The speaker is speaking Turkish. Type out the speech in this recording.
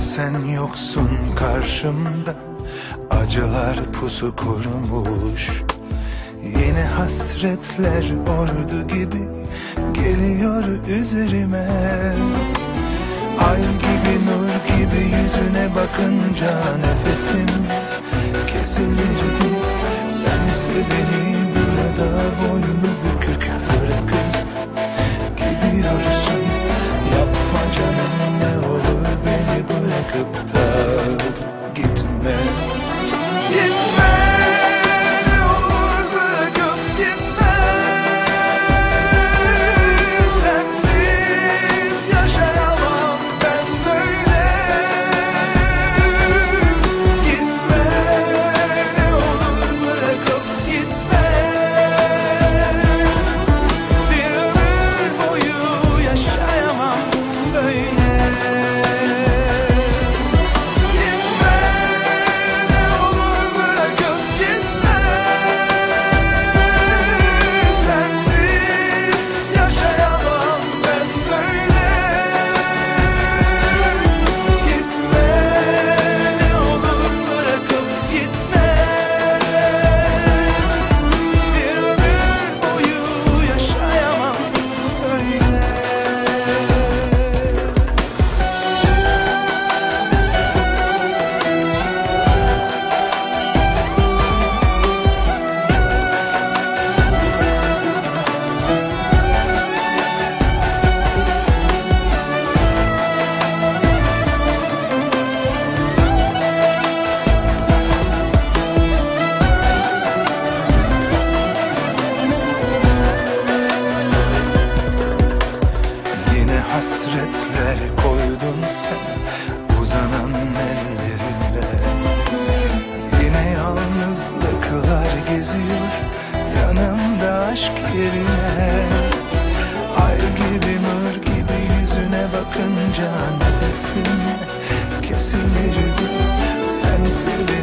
sen yoksun karşımda. Acılar pusu kurumuş. Yine hasretler ordu gibi Geliyor üzerime. Ay gibi nur gibi yüzüne bakınca Nefesim kesilirdi Sense beni burada boynu her. Hasretler koydun sen uzanan ellerinde. Yine yalnızlıklar geziyor yanımda aşk yerine. Ay gibi nur gibi yüzüne bakınca nefesim beni burada boynu